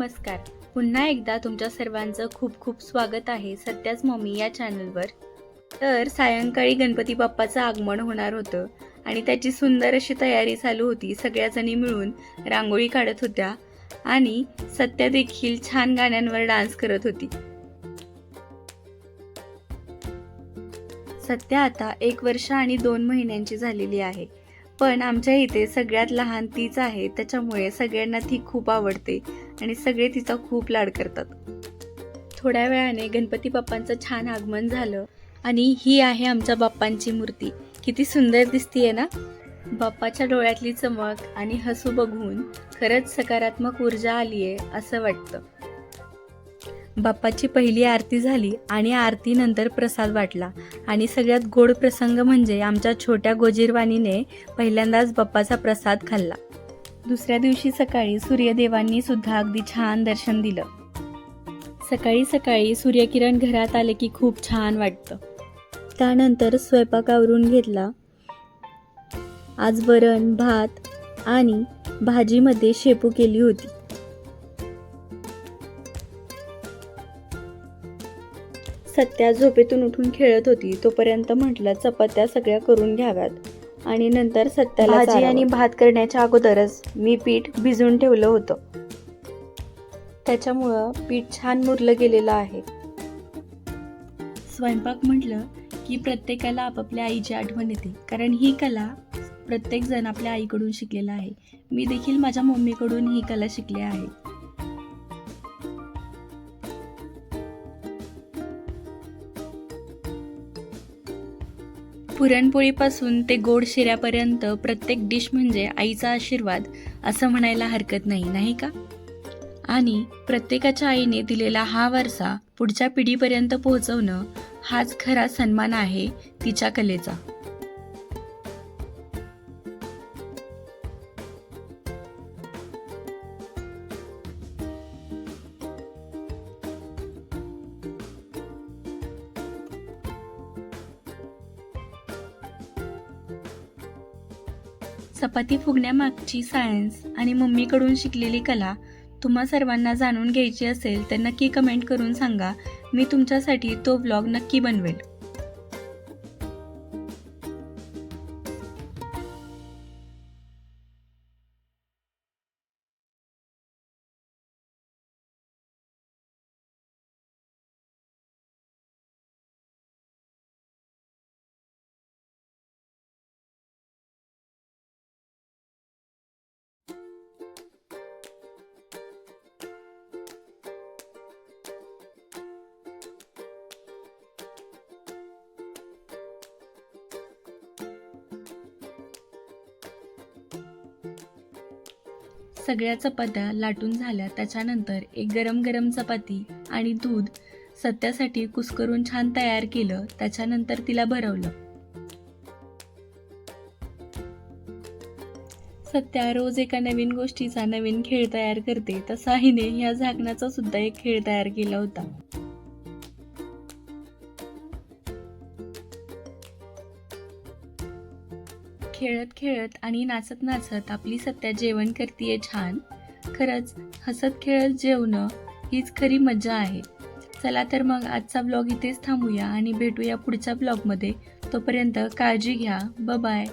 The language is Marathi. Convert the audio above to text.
नमस्कार. पुन्हा एकदा तुमच्या सर्वांचं खूप खूप स्वागत आहे सत्याच मम्मी या चॅनलवर. तर सायंकाळी गणपती बाप्पाचं आगमन होणार होतं आणि त्याची सुंदर अशी तयारी चालू होती. सगळ्याजणी मिळून रांगोळी काढत होत्या आणि सत्या देखील छान गाण्यांवर डान्स करत होती. सत्या आता एक वर्ष आणि दोन महिन्यांची झालेली आहे. पण आमच्या इथे सगळ्यात लहान तीच आहे त्याच्यामुळे सगळ्यांना ती खूप आवडते आणि सगळे तिचा खूप लाड करतात. थोड्या वेळाने गणपती बाप्पांचं छान आगमन झालं आणि ही आहे आमच्या बाप्पांची मूर्ती. किती सुंदर दिसतीये ना? बाप्पाच्या डोळ्यातली चमक आणि हसू बघून खरंच सकारात्मक ऊर्जा आलीये असं वाटतं. बाप्पाची पहिली आरती झाली आणि आरतीनंतर प्रसाद वाटला. आणि सगळ्यात गोड प्रसंग म्हणजे आमच्या छोट्या गोजीरवाणीने पहिल्यांदाच बाप्पाचा प्रसाद खाल्ला. दुसऱ्या दिवशी सकाळी सूर्यदेवांनी सुद्धा अगदी छान दर्शन दिलं. सकाळी सकाळी सूर्यकिरण घरात आले की खूप छान वाटतं. त्यानंतर स्वयंपाक आवरून घेतला. आज वरण भात आणि भाजीमध्ये शेपू केली होती. सत्या झोपेतून उठून खेळत होती तोपर्यंत म्हटलं चपात्या सगळ्या करून घ्याव्यात. आणि नंतर सत्याला भाजी आणि भात करण्याच्या अगोदरच मी पीठ भिजवून ठेवलं होतं. त्याच्यामुळं पीठ छान मुरलं गेलेलं आहे. स्वयंपाक म्हटलं की प्रत्येकाला आपापल्या आईची आठवण येते कारण ही कला प्रत्येक जण आपल्या आईकडून शिकलेला आहे. मी देखील माझ्या मम्मीकडून ही कला शिकले आहे. पुरणपोळीपासून ते गोड शिऱ्यापर्यंत प्रत्येक डिश म्हणजे आईचा आशीर्वाद असं म्हणायला हरकत नाही नाही का? आणि प्रत्येकाच्या आईने दिलेला हा वारसा पुढच्या पिढीपर्यंत पोहोचवणं हाच खरा सन्मान आहे तिच्या कलेचा. चपाती फुगण्यामागची सायन्स आणि मम्मीकडून शिकलेली कला तुम्हा सर्वांना जाणून घ्यायची असेल तर नक्की कमेंट करून सांगा. मी तुमच्यासाठी तो ब्लॉग नक्की बनवेल सगळ्या चपात्या लाटून झाल्या. त्याच्यानंतर एक गरम गरम चपाती आणि दूध सत्यासाठी कुस्करून छान तयार केलं. त्याच्यानंतर तिला भरवलं. सत्या रोज एका नवीन गोष्टीचा नवीन खेळ तयार करते. तसा हिने या झाकणाचा सुद्धा एक खेळ तयार केला होता. खेळत खेळत आणि नाचत नाचत आपली सत्या जेवण करतीये छान. खरंच हसत खेळत जेवणं हीच खरी मजा आहे. चला तर मग आजचा ब्लॉग इथेच थांबूया आणि भेटूया पुढच्या ब्लॉगमध्ये तोपर्यंत काळजी घ्या. ब बाय